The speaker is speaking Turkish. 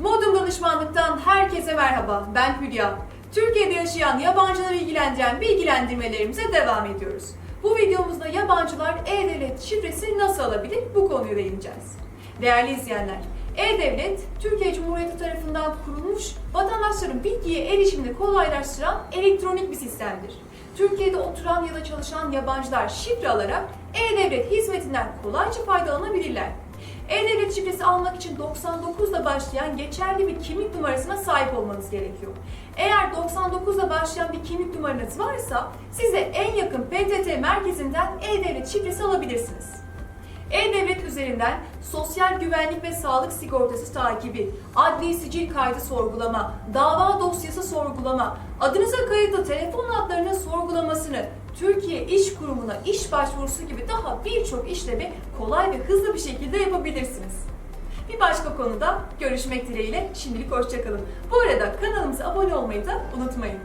Modern Danışmanlık'tan herkese merhaba. Ben Hülya. Türkiye'de yaşayan yabancıları ilgilendiren bilgilendirmelerimize devam ediyoruz. Bu videomuzda yabancılar e-devlet şifresi nasıl alabilir bu konuya değineceğiz. Değerli izleyenler, e-devlet Türkiye Cumhuriyeti tarafından kurulmuş vatandaşların bilgiye erişimini kolaylaştıran elektronik bir sistemdir. Türkiye'de oturan ya da çalışan yabancılar şifre alarak e-devlet hizmetinden kolayca faydalanabilirler. E-Devlet şifresi almak için 99 ile başlayan geçerli bir kimlik numarasına sahip olmanız gerekiyor. Eğer 99 ile başlayan bir kimlik numaranız varsa size en yakın PTT merkezinden E-Devlet şifresi alabilirsiniz. E-Devlet üzerinden sosyal güvenlik ve sağlık sigortası takibi, adli sicil kaydı sorgulama, dava dosyası sorgulama, adınıza kayıtlı telefon sorgulamasını, Türkiye İş Kurumu'na iş başvurusu gibi daha birçok işlemi kolay ve hızlı bir şekilde yapabilirsiniz. Bir başka konuda görüşmek dileğiyle şimdilik hoşçakalın. Bu arada kanalımıza abone olmayı da unutmayın.